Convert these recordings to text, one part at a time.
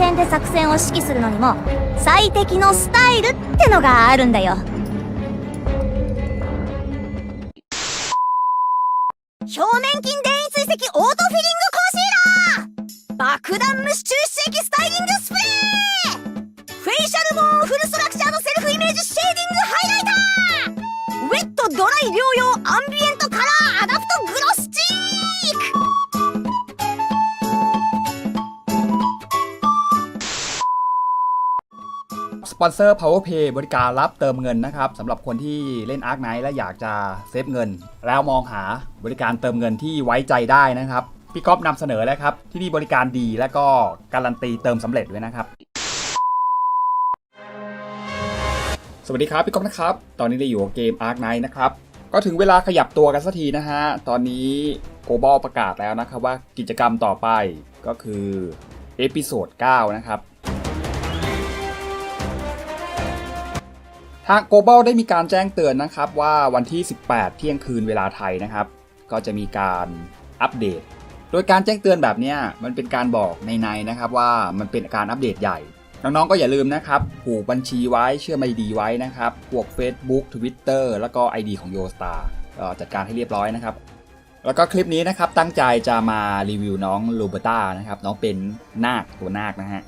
戦で作戦を指揮するのにも最適のスタイルってのがあるんだよ。 ปอนเซอร์ PowerPay บริการรับเติมเงินนะครับสำหรับคนที่เล่น Ark Knight และอยากจะเซฟเงิน แล้วมองหาบริการเติมเงินที่ไว้ใจได้นะครับ พี่ก๊อฟนำเสนอแล้วครับ ที่นี่บริการดีและก็การันตีเติมสำเร็จด้วยนะครับ สวัสดีครับ พี่ก๊อฟนะครับ ตอนนี้เราอยู่เกม Ark Knight นะครับ ก็ถึงเวลาขยับตัวกันสักทีนะฮะตอนนี้โกลบอลประกาศแล้วนะครับว่ากิจกรรมต่อไปก็คือเอพิโซด9นะครับาง Global ได้มีการแจ้งเตือนนะครับว่าวันที่ 18 เที่ยงคืนเวลาไทยนะครับ ก็จะมีการอัปเดต โดยการแจ้งเตือนแบบนี้มันเป็นการบอกในในๆนะครับว่ามันเป็นการอัปเดตใหญ่ น้องๆก็อย่าลืมนะครับผูกบัญชีไว้เชื่อมไอดีไว้นะครับพวก Facebook Twitter แล้วก็ ID ของ YoStar จัดการให้เรียบร้อยนะครับ แล้วก็คลิปนี้นะครับตั้งใจจะมารีวิวน้องลูเบต้านะครับน้องเป็นนาคตัวนาคนะฮะ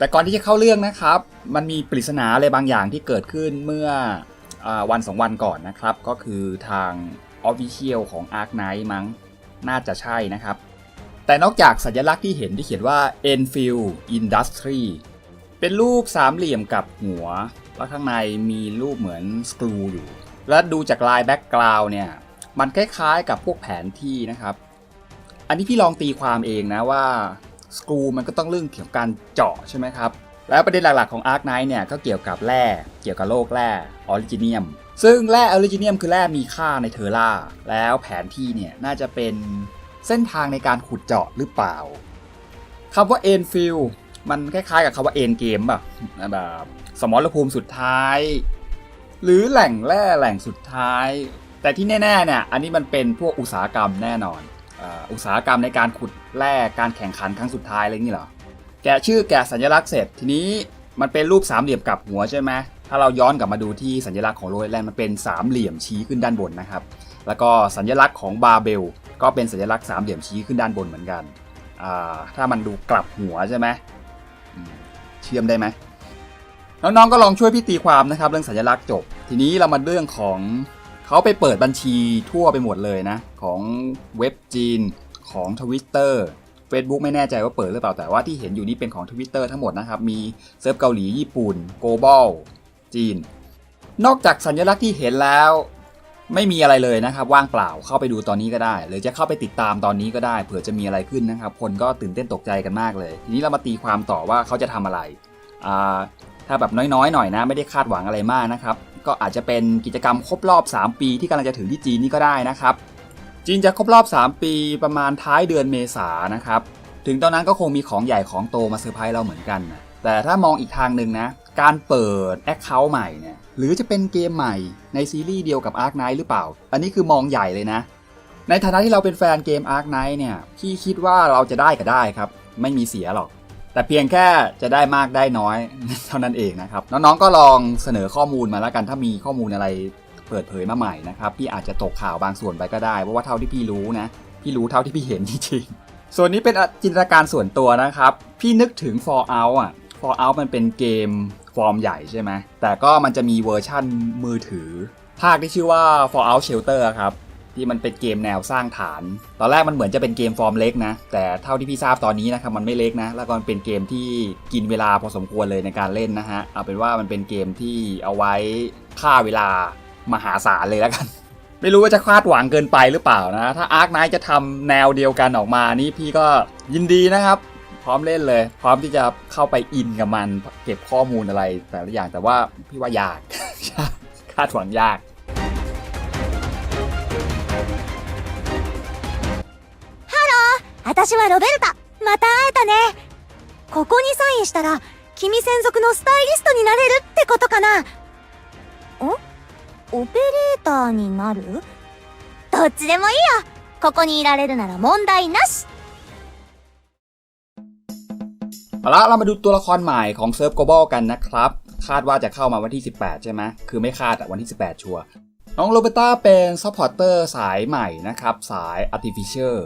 แต่ก่อนที่จะเข้าเรื่องนะครับ มันมีปริศนาอะไรบางอย่างที่เกิดขึ้นเมื่ออวันสองวันก่อนนะครับ ก็คือทาง Official ของ Ark Knight มั้งน่าจะใช่นะครับ แต่นอกจากสัญลักษณ์ที่เห็นที่เขียนว่า Enfield Industry เป็นรูปสามเหลี่ยมกับหัว แล้วข้างในมีรูปเหมือนสกรูอยู่ และดูจากลายแบ็กกราวน์เนี่ย มันคล้ายๆกับพวกแผนที่นะครับ อันนี้พี่ลองตีความเองนะว่า สกรูมันก็ต้องเรื่องเกี่ยวกับการเจาะใช่ไหมครับ แล้วประเด็นหลักๆของ Ark Knight เนี่ยก็เกี่ยวกับแร่เกี่ยวกับโลกแร่ออริจิเนียมซึ่งแร่ออริจิเนียมคือแร่มีค่าในเทอร่า แล้วแผนที่เนี่ยน่าจะเป็นเส้นทางในการขุดเจาะหรือเปล่าคำว่า End Field มันคล้ายๆกับคำว่า End Game ป่ะแบบสมรภูมิสุดท้าย หรือแหล่งแร่แหล่งสุดท้าย แต่ที่แน่ๆเนี่ยอันนี้มันเป็นพวกอุตสาหกรรมแน่นอน อุตสาหกรรมในการขุดแร่การแข่งขันครั้งสุดท้ายอะไรอย่างนี้เหรอ แกะชื่อแกะสัญลักษณ์เสร็จทีนี้มันเป็นรูปสามเหลี่ยมกลับหัวใช่ไหมถ้าเราย้อนกลับมาดูที่สัญลักษณ์ของโรยแลนด์มันเป็นสามเหลี่ยมชี้ขึ้นด้านบนนะครับ แล้วก็สัญลักษณ์ของบาเบลก็เป็นสัญลักษณ์สามเหลี่ยมชี้ขึ้นด้านบนเหมือนกัน ถ้ามันดูกลับหัวใช่ไหมอืมเชื่อมได้ไหมน้องๆก็ลองช่วยพี่ตีความนะครับ เรื่องสัญลักษณ์จบ ทีนี้เรามาเรื่องของเขาไปเปิดบัญชีทั่วไปหมดเลยนะ ของเว็บจีนของ Twitter Facebook ไม่แน่ใจว่าเปิดหรือเปล่าแต่ว่าที่เห็นอยู่นี่เป็นของ Twitter ทั้งหมดนะครับ มีเซิร์ฟเกาหลีญี่ปุ่น Global จีน นอกจากสัญลักษณ์ที่เห็นแล้ว ไม่มีอะไรเลยนะครับ ว่างเปล่าเข้าไปดูตอนนี้ก็ได้ หรือจะเข้าไปติดตามตอนนี้ก็ได้ เผื่อจะมีอะไรขึ้นนะครับ คนก็ตื่นเต้นตกใจกันมากเลย ทีนี้เรามาตีความต่อว่าเขาจะทำอะไรถ้าแบบน้อยๆหน่อยนะ ไม่ได้คาดหวังอะไรมากนะครับก็อาจจะเป็นกิจกรรมครบรอบ 3 ปีที่กำลังจะถึงที่จีนนี่ก็ได้นะครับ จีนจะครบรอบ 3 ปีประมาณท้ายเดือนเมษานะครับ ถึงตอนนั้นก็คงมีของใหญ่ของโตมาเซอร์ไพรส์เราเหมือนกันนะแต่ถ้ามองอีกทางหนึ่งนะ การเปิด Account ใหม่เนี่ยหรือจะเป็นเกมใหม่ในซีรีส์เดียวกับ Ark Knight หรือเปล่า อันนี้คือมองใหญ่เลยนะ ในฐานะที่เราเป็นแฟนเกม Ark Knight เนี่ยพี่คิดว่าเราจะได้ก็ได้ครับ ไม่มีเสียหรอก แต่เพียงแค่จะได้มากได้น้อยเท่านั้นเองนะครับ น้องๆก็ลองเสนอข้อมูลมาแล้วกันถ้ามีข้อมูลอะไร เปิดเผยมาใหม่นะครับพี่อาจจะตกข่าวบางส่วนไปก็ได้เพราะว่าเท่าที่พี่รู้นะพี่รู้เท่าที่พี่เห็นจริงๆส่วนนี้เป็นจินตนาการส่วนตัวนะครับ พี่นึกถึง Fallout อะ Fallout มันเป็นเกมฟอร์มใหญ่ใช่ไหมแต่ก็มันจะมีเวอร์ชั่นมือถือ ภาคที่ชื่อว่า Fallout Shelter ครับที่มันเป็นเกมแนวสร้างฐาน ตอนแรกมันเหมือนจะเป็นเกมฟอร์มเล็กนะ แต่เท่าที่พี่ทราบตอนนี้นะครับมันไม่เล็กนะ แล้วก็เป็นเกมที่กินเวลาพอสมควรเลยในการเล่นนะฮะ เอาเป็นว่ามันเป็นเกมที่เอาไว้ฆ่าเวลา มหาศาลเลยแล้วกัน ไม่รู้ว่าจะคาดหวังเกินไปหรือเปล่านะ ถ้า Ark Knight จะทำแนวเดียวกันออกมานี่พี่ก็ยินดีนะครับ พร้อมเล่นเลย พร้อมที่จะเข้าไปอินกับมัน เก็บข้อมูลอะไรแต่ละอย่าง แต่ว่าพี่ว่ายาก คาดหวังยาก 私はロベルタまた会えたねここにサインしたら君専属のスタイリストになれるってことかなん オペレーターになるどっちでもいいよここにいられるなら問題なし เอาละเรามาดูตัวละครใหม่ของเซิร์ฟ global กันนะครับ คาดว่าจะเข้ามาวันที่ 18 ใช่ไหมคือไม่คาดอะวันที่ 18 ชัวร์น้องโรเบต้าเป็นซัพพอร์เตอร์สายใหม่นะครับ สาย artificial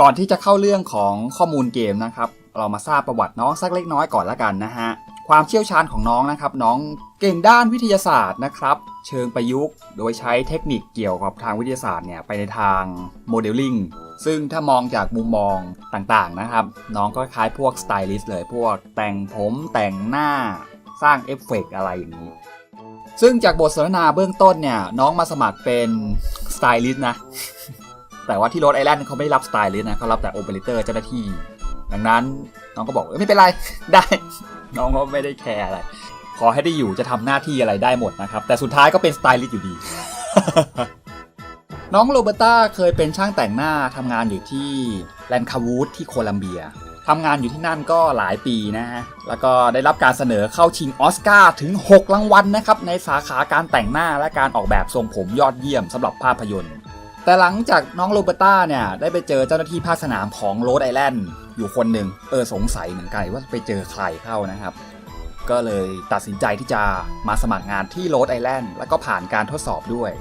ก่อนที่จะเข้าเรื่องของข้อมูลเกมนะครับ เรามาทราบประวัติน้องสักเล็กน้อยก่อนละกันนะฮะ ความเชี่ยวชาญของน้องนะครับ น้องเก่งด้านวิทยาศาสตร์นะครับ เชิงประยุกต์ โดยใช้เทคนิคเกี่ยวกับทางวิทยาศาสตร์เนี่ยไปในทางโมเดลลิ่งซึ่งถ้ามองจากมุมมองต่างๆนะครับ น้องก็คล้ายพวกสไตลิสต์เลยพวกแต่งผมแต่งหน้าสร้างเอฟเฟกต์อะไรอย่างนี้ ซึ่งจากบทสนทนาเบื้องต้นเนี่ย น้องมาสมัครเป็นสไตลิสต์นะ แต่ว่าที่โรดไอแลนด์เขาไม่รับสไตลิสต์นะเขารับแต่โอเปอเรเตอร์เจ้าหน้าที่ ดังนั้นน้องก็บอกไม่เป็นไรได้ น้องก็ไม่ได้แคร์อะไร ขอให้ได้อยู่จะทำหน้าที่อะไรได้หมดนะครับ แต่สุดท้ายก็เป็นสไตลิสต์อยู่ดี น้องโรเบร์ต้าเคยเป็นช่างแต่งหน้าทำงานอยู่ที่แลนคาวูดที่โคลัมเบียทำงานอยู่ที่นั่นก็หลายปีนะฮะ แล้วก็ได้รับการเสนอเข้าชิงออสการ์ถึง 6 รางวัลนะครับ ในสาขาการแต่งหน้าและการออกแบบทรงผมยอดเยี่ยมสำหรับภาพยนตร์ แต่หลังจากน้องโรเบร์ต้าเนี่ย ได้ไปเจอเจ้าหน้าที่ภาคสนามของโรดไอแลนด์ อยู่คนหนึ่งเออสงสัยเหมือนกันว่าไปเจอใครเข้านะครับ ก็เลยตัดสินใจที่จะมาสมัครงานที่โรดไอแลนด์แล้วก็ผ่านการทดสอบด้วย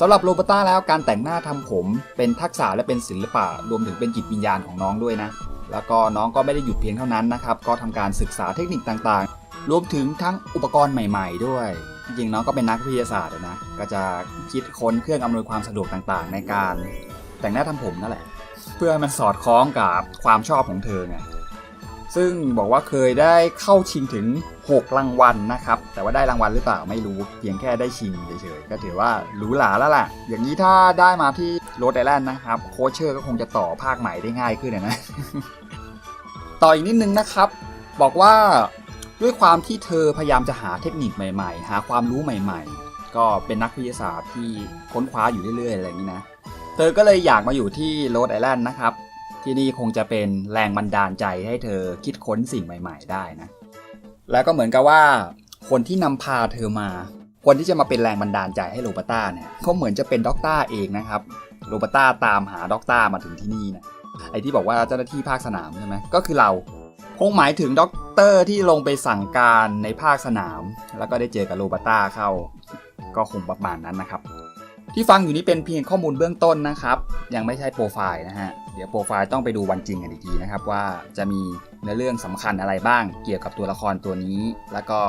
สำหรับโรบต้าแล้วการแต่งหน้าทำผมเป็นทักษะและเป็นศิลปะรวมถึงเป็นจิตวิญญาณของน้องด้วยนะ แล้วก็น้องก็ไม่ได้หยุดเพียงเท่านั้นนะครับ ก็ทำการศึกษาเทคนิคต่างๆ รวมถึงทั้งอุปกรณ์ใหม่ ๆ ด้วย จริงๆ น้องก็เป็นนักวิทยาศาสตร์นะ ก็จะคิดค้นเครื่องอำนวยความสะดวกต่างๆ ในการแต่งหน้าทำผมนั่นแหละ เพื่อให้มันสอดคล้องกับความชอบของเธอไงซึ่งบอกว่าเคยได้เข้าชิงถึง 6 รางวัลนะครับ แต่ว่าได้รางวัลหรือเปล่าไม่รู้เพียงแค่ได้ชิงเฉยๆก็ถือว่าหรูหราแล้วล่ะ อย่างนี้ถ้าได้มาที่โรดไอแลนด์นะครับ โคชเชอร์ก็คงจะต่อภาคใหม่ได้ง่ายขึ้นนะ ต่ออีกนิดนึงนะครับ บอกว่าด้วยความที่เธอพยายามจะหาเทคนิคใหม่ ๆ หาความรู้ใหม่ ๆ ก็เป็นนักวิทยาศาสตร์ที่ค้นคว้าอยู่เรื่อยๆอะไรอย่างนี้นะ เธอก็เลยอยากมาอยู่ที่โรดไอแลนด์นะครับ ที่นี่คงจะเป็นแรงบันดาลใจให้เธอคิดค้นสิ่งใหม่ ๆ ได้นะ แล้วก็เหมือนกับว่า คนที่นำพาเธอมา คนที่จะมาเป็นแรงบันดาลใจให้โรบัต้าเนี่ยเขาเหมือนจะเป็นด็อกต้าเองนะครับโรบัต้าตามหาด็อกต้ามาถึงที่นี่นะไอที่บอกว่าเจ้าหน้าที่ภาคสนามใช่ไหมก็คือเราคงหมายถึงด็อกเตอร์ที่ลงไปสั่งการในภาคสนาม แล้วก็ได้เจอกับโรบัต้าเข้า ก็คงประมาณนั้นนะครับ ที่ฟังอยู่นี้เป็นเพียงข้อมูลเบื้องต้นนะครับ ยังไม่ใช่โปรไฟล์นะฮะ เดี๋ยวโปรไฟล์ต้องไปดูวันจริงกันอีกทีนะครับ ว่าจะมีเนื้อเรื่องสำคัญอะไรบ้าง เกี่ยวกับตัวละครตัวนี้ แล้วก็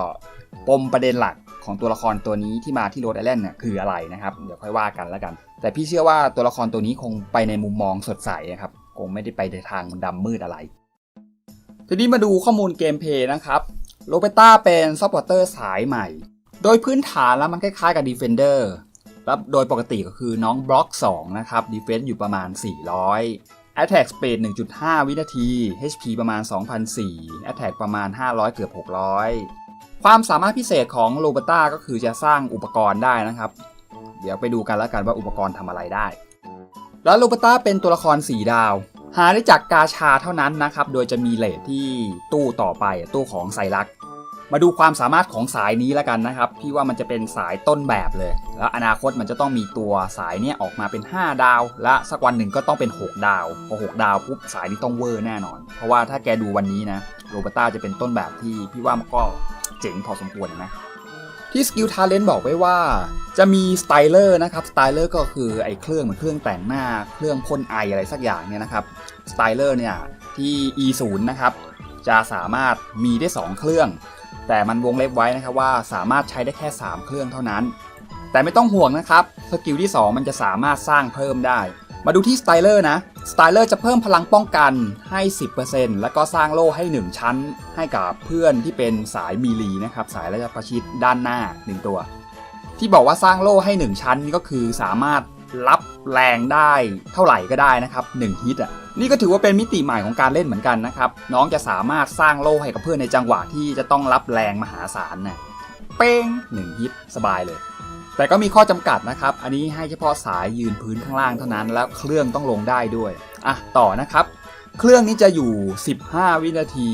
ปมประเด็นหลักของตัวละครตัวนี้ที่มาที่โรดไอแลนด์เนี่ยคืออะไรนะครับ เดี๋ยวค่อยว่ากันแล้วกัน แต่พี่เชื่อว่าตัวละครตัวนี้คงไปในมุมมองสดใสอะครับคงไม่ได้ไปในทางดำมืดอะไร ทีนี้มาดูข้อมูลเกมเพย์นะครับโรเบต้าเป็นซัพพอร์เตอร์สายใหม่ โดยพื้นฐานแล้วมันคล้ายๆกับดีเฟนเดอร์ แล้วโดยปกติก็คือน้องบล็อก 2 นะครับดีเฟน s ์อยู่ประมาณ 400 Attack Speed 1.5 วินาที HP ประมาณ 2,004 Attack ประมาณ 500 เกือบ 600 ความสามารถพิเศษของโรบต้าก็คือจะสร้างอุปกรณ์ได้นะครับ เดี๋ยวไปดูกันแล้วกันว่าอุปกรณ์ทำอะไรได้ แล้วโรบต้าเป็นตัวละคร 4 ดาว หาได้จากกาชาเท่านั้นนะครับ โดยจะมีเลทที่ตู้ต่อไปตู้ของไซรัก มาดูความสามารถของสายนี้แล้วกันนะครับ พี่ว่ามันจะเป็นสายต้นแบบเลย แล้วอนาคตมันจะต้องมีตัวสายเนี้ยออกมาเป็น 5 ดาว และสักวันหนึ่งก็ต้องเป็น 6 ดาวพอ6ดาวปุ๊บสายนี้ต้องเวอร์แน่นอน เพราะว่าถ้าแกดูวันนี้นะโรเบต้าจะเป็นต้นแบบที่พี่ว่ามันก็เจ๋งพอสมควรนะที่สกิลทาเลนต์บอกไว้ว่า จะมีสไตเลอร์นะครับสไตเลอร์ก็คือไอ้เครื่องเหมือนเครื่องแต่งหน้า เครื่องพ่นไออะไรสักอย่างเนี่ยนะครับสไตเลอร์เนี่ยที่ E0 นะครับจะสามารถมีได้ 2 เครื่อง แต่มันวงเล็บไว้นะครับว่าสามารถใช้ได้แค่ 3 เครื่องเท่านั้น แต่ไม่ต้องห่วงนะครับ สกิลที่ 2 มันจะสามารถสร้างเพิ่มได้ มาดูที่สไตเลอร์นะ สไตเลอร์จะเพิ่มพลังป้องกันให้ 10%แล้วก็สร้างโล่ให้ 1 ชั้น ให้กับเพื่อนที่เป็นสายมีลีนะครับ สายระยะประชิดด้านหน้า 1 ตัว ที่บอกว่าสร้างโล่ให้ 1 ชั้นนี่ก็คือสามารถรับแรงได้เท่าไหร่ก็ได้นะครับ1ฮิตอะ นี่ก็ถือว่าเป็นมิติใหม่ของการเล่นเหมือนกันนะครับ น้องจะสามารถสร้างโล่ให้กับเพื่อนในจังหวะที่จะต้องรับแรงมหาศาลนะเป้ง1ฮิตสบายเลย แต่ก็มีข้อจำกัดนะครับ อันนี้ให้เฉพาะสายยืนพื้นข้างล่างเท่านั้น แล้วเครื่องต้องลงได้ด้วยอะต่อนะครับ เครื่องนี้จะอยู่ 15 วินาที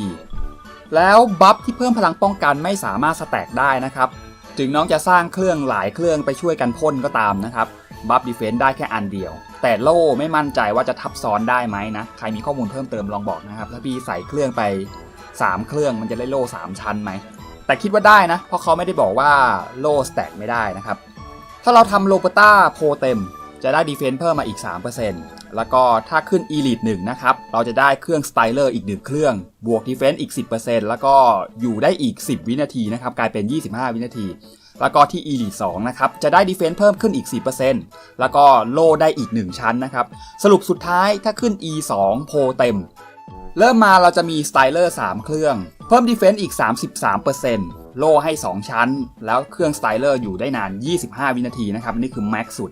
แล้วบัฟที่เพิ่มพลังป้องกันไม่สามารถสแต็กได้นะครับ ถึงน้องจะสร้างเครื่องหลายเครื่องไปช่วยกันพ่นก็ตามนะครับ บัฟดีเฟนซ์ได้แค่อันเดียว แต่โล่ไม่มั่นใจว่าจะทับซ้อนได้ไหมนะ ใครมีข้อมูลเพิ่มเติมลองบอกนะครับ ถ้าพี่ใส่เครื่องไป 3 เครื่องมันจะได้โล่ 3 ชั้นไหม แต่คิดว่าได้นะ เพราะเขาไม่ได้บอกว่าโล่สแต็กไม่ได้นะครับ ถ้าเราทำโลปต้าโพเต็ม จะได้ดีเฟนซ์เพิ่มมาอีก 3%แล้วก็ถ้าขึ้น Elite 1นะครับ เราจะได้เครื่องสไตเลอร์อีก1เครื่อง บวกดีเฟนซ์อีก 10%แล้วก็อยู่ได้อีก 10 วินาทีนะครับ กลายเป็น 25 วินาที แล้วก็ที่ Elite 2นะครับ จะได้ดีเฟนซ์เพิ่มขึ้นอีก 4%แล้วก็โล่ได้อีก 1 ชั้นนะครับ สรุปสุดท้ายถ้าขึ้น E 2โพเต็ม เริ่มมาเราจะมีสไตเลอร์3เครื่อง เพิ่มดีเฟนซ์อีก 33%โล่ให้ 2 ชั้น แล้วเครื่องสไตเลอร์อยู่ได้นาน 25 วินาทีนะครับ นี่คือแม็กสุด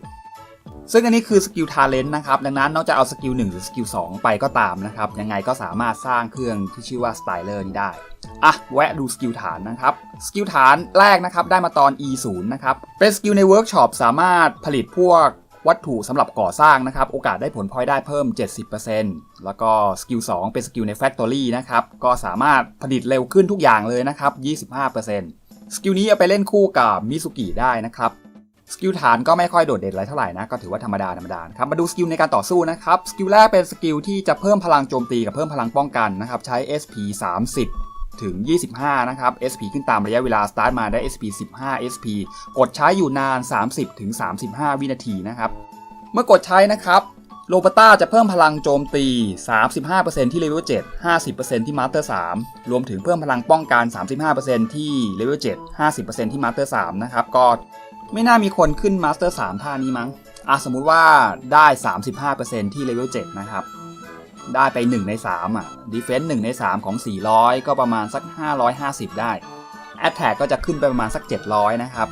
ซึ่งอันนี้คือสกิลทาเลนต์นะครับ ดังนั้นนอกจากเอาสกิล1หรือสกิล2ไปก็ตามนะครับ ยังไงก็สามารถสร้างเครื่องที่ชื่อว่าสไตเลอร์นี้ได้ อะ แวะดูสกิลฐานนะครับ สกิลฐานแรกนะครับ ได้มาตอน E 0 นะครับ เป็นสกิลในเวิร์กช็อปสามารถผลิตพวกวัตถุสำหรับก่อสร้างนะครับ โอกาสได้ผลพลอยได้เพิ่ม 70%แล้วก็สกิล2เป็นสกิลใน Factory นะครับ ก็สามารถผลิตเร็วขึ้นทุกอย่างเลยนะครับ 25%สกิลนี้เอาไปเล่นคู่กับมิสุกิได้นะครับ สกิลฐานก็ไม่ค่อยโดดเด่นอะไรเท่าไหร่นะก็ถือว่าธรรมดาธรรมดาครับมาดูสกิลในการต่อสู้นะครับสกิลแรกเป็นสกิลที่จะเพิ่มพลังโจมตีกับเพิ่มพลังป้องกันนะครับใช้ SP 30ถึง 25 นะครับ SP ขึ้นตามระยะเวลา สตาร์ทมาได้ SP 15 SP กดใช้อยู่นาน 30 ถึง 35 วินาทีนะครับ เมื่อกดใช้นะครับโลปต้าจะเพิ่มพลังโจมตี 35%ที่เลเวล7 50%ที่มาสเตอร์3รวมถึงเพิ่มพลังป้องกัน 35%ที่เลเวล7 50%ที่มาสเตอร์3นะครับ ก็ ไม่น่ามีคนขึ้นมาสเตอร์3ท่านี้มั้งอะสมมุติว่าได้ 35%ที่เลเวล7นะครับ ได้ไป 1 ใน 3 อะดีเฟนซ์1ใน 3 ของ 400 ก็ประมาณสัก 550 ได้แอ t แทกก็จะขึ้นไปประมาณสัก 700 นะครับ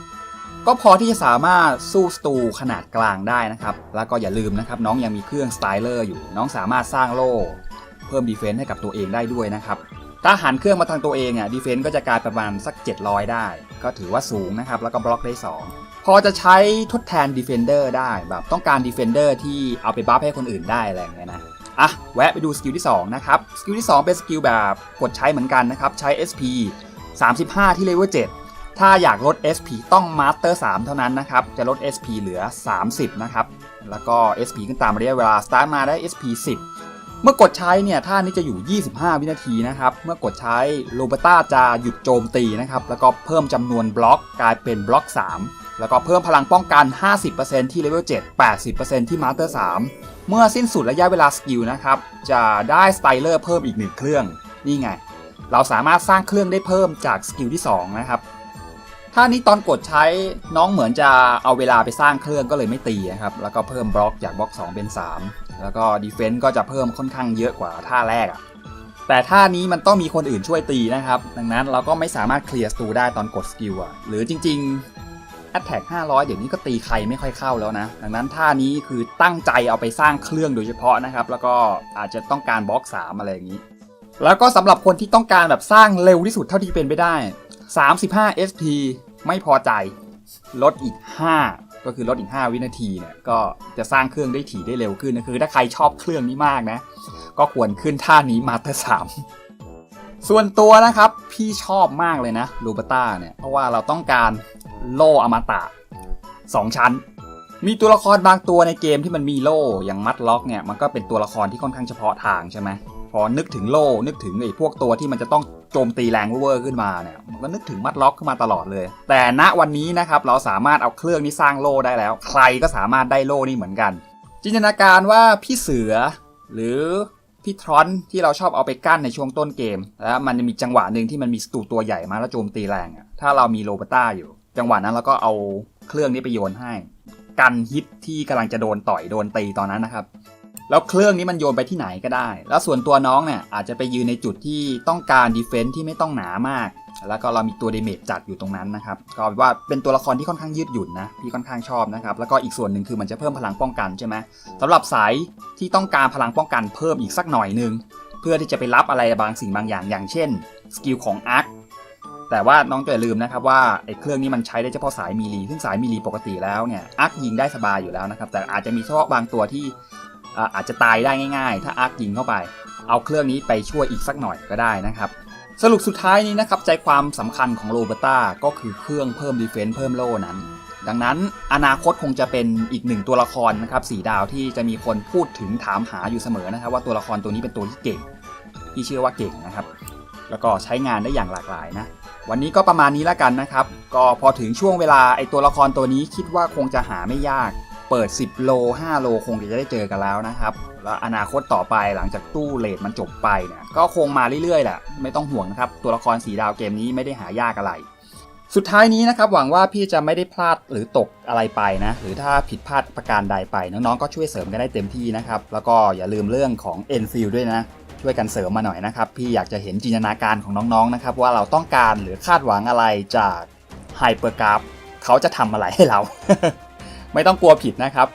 ก็พอที่จะสามารถสู้สตูขนาดกลางได้นะครับ แล้วก็อย่าลืมนะครับ น้องยังมีเครื่องสไตเลอร์อยู่ น้องสามารถสร้างโล่ เพิ่มดีเฟนซ์ให้กับตัวเองได้ด้วยนะครับถ้าหันเครื่องมาทางตัวเองอะดีเฟนซ์ก็จะกลายประมาณสัก 700 ได้ ก็ถือว่าสูงนะครับ แล้วก็บล็อกได้ 2 พอจะใช้ทดแทน Defender ได้แบบต้องการ Defender ที่เอาไปบัฟให้คนอื่นได้อะไรอย่างเงี้ยนะอะแวะไปดูสกิลที่ 2 นะครับ สกิลที่ 2 เป็นสกิลแบบกดใช้เหมือนกันนะครับ ใช้ SP 35 ที่เลเวล7ถ้าอยากลด SP ต้อง Master 3เท่านั้นนะครับ จะลด SP เหลือ 30 นะครับ แล้วก็ SP ขึ้นตามระยะเวลาสตาร์ทมาได้ SP 10 เมื่อกดใช้เนี่ยท่านี้จะอยู่ 25 วินาทีนะครับ เมื่อกดใช้โลเบต้าจะหยุดโจมตีนะครับ แล้วก็เพิ่มจำนวนบล็อกกลายเป็นบล็อก 3 แล้วก็เพิ่มพลังป้องกัน 50%ที่เลเวล7 80%ที่มาสเตอร์3เมื่อสิ้นสุดระยะเวลาสกิลนะครับ จะได้สไตเลอร์เพิ่มอีก 1 เครื่อง นี่ไง เราสามารถสร้างเครื่องได้เพิ่มจากสกิลที่ 2 นะครับท่านี้ตอนกดใช้น้องเหมือนจะเอาเวลาไปสร้างเครื่องก็เลยไม่ตีนะครับ แล้วก็เพิ่มบล็อกจากบล็อก 2 เป็น 3 แล้วก็ดีเฟนต์ก็จะเพิ่มค่อนข้างเยอะกว่าท่าแรกอะแต่ท่านี้มันต้องมีคนอื่นช่วยตีนะครับ ดังนั้นเราก็ไม่สามารถเคลียร์สตูได้ตอนกดสกิลอะหรือจริง ๆ a t t a c k 500 เดี๋ยวนี้ก็ตีใครไม่ค่อยเข้าแล้วนะ ดังนั้นท่านี้คือตั้งใจเอาไปสร้างเครื่องโดยเฉพาะนะครับ แล้วก็อาจจะต้องการบล็อก 3 อะไรอย่างนี้ แล้วก็สำหรับคนที่ต้องการแบบสร้างเร็วที่สุดเท่าที่เป็นไปได้ 35 SP ไม่พอใจ ลดอีก 5 ก็คือลดอีก 5 วินาทีเนี่ย ก็จะสร้างเครื่องได้ถี่ได้เร็วขึ้นนะคือ ถ้าใครชอบเครื่องนี้มากนะ ก็ควรขึ้นท่านี้มาเตอร์สามส่วนตัวนะครับ พี่ชอบมากเลยนะลูบต้าเนี่ย เพราะว่าเราต้องการ โล่อมตะ 2 ชั้น มีตัวละครบางตัวในเกมที่มันมีโล่อย่างมัดล็อกเนี่ยมันก็เป็นตัวละครที่ค่อนข้างเฉพาะทางใช่ไหมพอนึกถึงโล่นึกถึงไอ้พวกตัวที่มันจะต้องโจมตีแรงเวอร์ขึ้นมาเนี่ยมันก็นึกถึงมัดล็อกขึ้นมาตลอดเลย แต่ณวันนี้นะครับเราสามารถเอาเครื่องนี้สร้างโล่ได้แล้ว ใครก็สามารถได้โล่นี่เหมือนกัน จินตนาการว่าพี่เสือ หรือพี่ทรอนที่เราชอบเอาไปกั้นในช่วงต้นเกม แล้วมันจะมีจังหวะหนึ่งที่มันมีสตูตัวใหญ่มาแล้วโจมตีแรงถ้าเรามีโรบต้าอยู่ จังหวะนั้นเราก็เอาเครื่องนี้ไปโยนให้ กันฮิตที่กำลังจะโดนต่อยโดนตีตอนนั้นนะครับ แล้วเครื่องนี้มันโยนไปที่ไหนก็ได้ แล้วส่วนตัวน้องเนี่ยอาจจะไปยืนในจุดที่ต้องการดีเฟนซ์ที่ไม่ต้องหนามาก แล้วก็เรามีตัวเดเมจจัดอยู่ตรงนั้นนะครับก็ว่าเป็นตัวละครที่ค่อนข้างยืดหยุ่นนะพี่ค่อนข้างชอบนะครับแล้วก็อีกส่วนหนึ่งคือมันจะเพิ่มพลังป้องกันใช่ไหมสำหรับสายที่ต้องการพลังป้องกันเพิ่มอีกสักหน่อยหนึงเพื่อที่จะไปรับอะไรบางสิ่งบางอย่าง อย่างเช่นสกิลของอาร์ค แต่ว่าน้องจะอยลืมนะครับว่าไอ้เครื่องนี้มันใช้ได้เฉพาะสายมีลีซึ่งสายมีลีปกติแล้วเนี่ยอาร์คยิงได้สบายอยู่แล้วนะครับแต่อาจจะมีเฉพาะบางตัวที่อาจจะตายได้ง่ายๆ ถ้าอาร์คยิงเข้าไป เอาเครื่องนี้ไปช่วยอีกสักหน่อยก็ได้นะครับสรุปสุดท้ายนี้นะครับใจความสำคัญของโรเบต้าก็คือเครื่องเพิ่มดีเฟนซ์เพิ่มโล่นั้น ดังนั้นอนาคตคงจะเป็นอีกหนึ่งตัวละครนะครับสีดาวที่จะมีคนพูดถึงถามหาอยู่เสมอนะครับว่าตัวละครตัวนี้เป็นตัวที่เก่งที่เชื่อว่าเก่งนะครับ แล้วก็ใช้งานได้อย่างหลากหลายนะ วันนี้ก็ประมาณนี้แล้วกันนะครับ ก็พอถึงช่วงเวลาไอตัวละครตัวนี้คิดว่าคงจะหาไม่ยาก เปิด 10 โล 5 โลคงจะได้เจอกันแล้วนะครับ แล้วอนาคตต่อไปหลังจากตู้เลทมันจบไปเนี่ยก็คงมาเรื่อยๆแหละไม่ต้องห่วงนะครับ ตัวละครสีดาวเกมนี้ไม่ได้หายากอะไร สุดท้ายนี้นะครับหวังว่าพี่จะไม่ได้พลาดหรือตกอะไรไปนะ หรือถ้าผิดพลาดประการใดไปน้องๆก็ช่วยเสริมกันได้เต็มที่นะครับแล้วก็อย่าลืมเรื่องของ Enfield ด้วยนะ ช่วยกันเสริมมาหน่อยนะครับ พี่อยากจะเห็นจินตนาการของน้องๆนะครับ ว่าเราต้องการหรือคาดหวังอะไรจากไฮเปอร์กราฟเขาจะทำอะไรให้เรา ไม่ต้องกลัวผิดนะครับ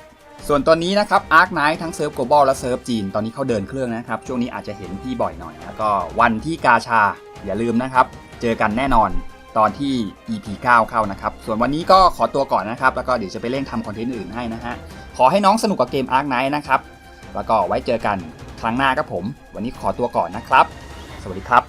ส่วนตัวนี้นะครับ Ark Knight ทั้งเซิร์ฟ global และเซิร์ฟจีน ตอนนี้เขาเดินเครื่องนะครับ ช่วงนี้อาจจะเห็นพี่บ่อยหน่อย แล้วก็วันที่กาชาอย่าลืมนะครับ เจอกันแน่นอนตอนที่ EP 9 เข้านะครับ ส่วนวันนี้ก็ขอตัวก่อนนะครับ แล้วก็เดี๋ยวจะไปเร่งทำคอนเทนต์อื่นให้นะฮะ ขอให้น้องสนุกกับเกม Ark Knight นะครับ แล้วก็ไว้เจอกัน ครั้งหน้าครับผม วันนี้ขอตัวก่อนนะครับ สวัสดีครับ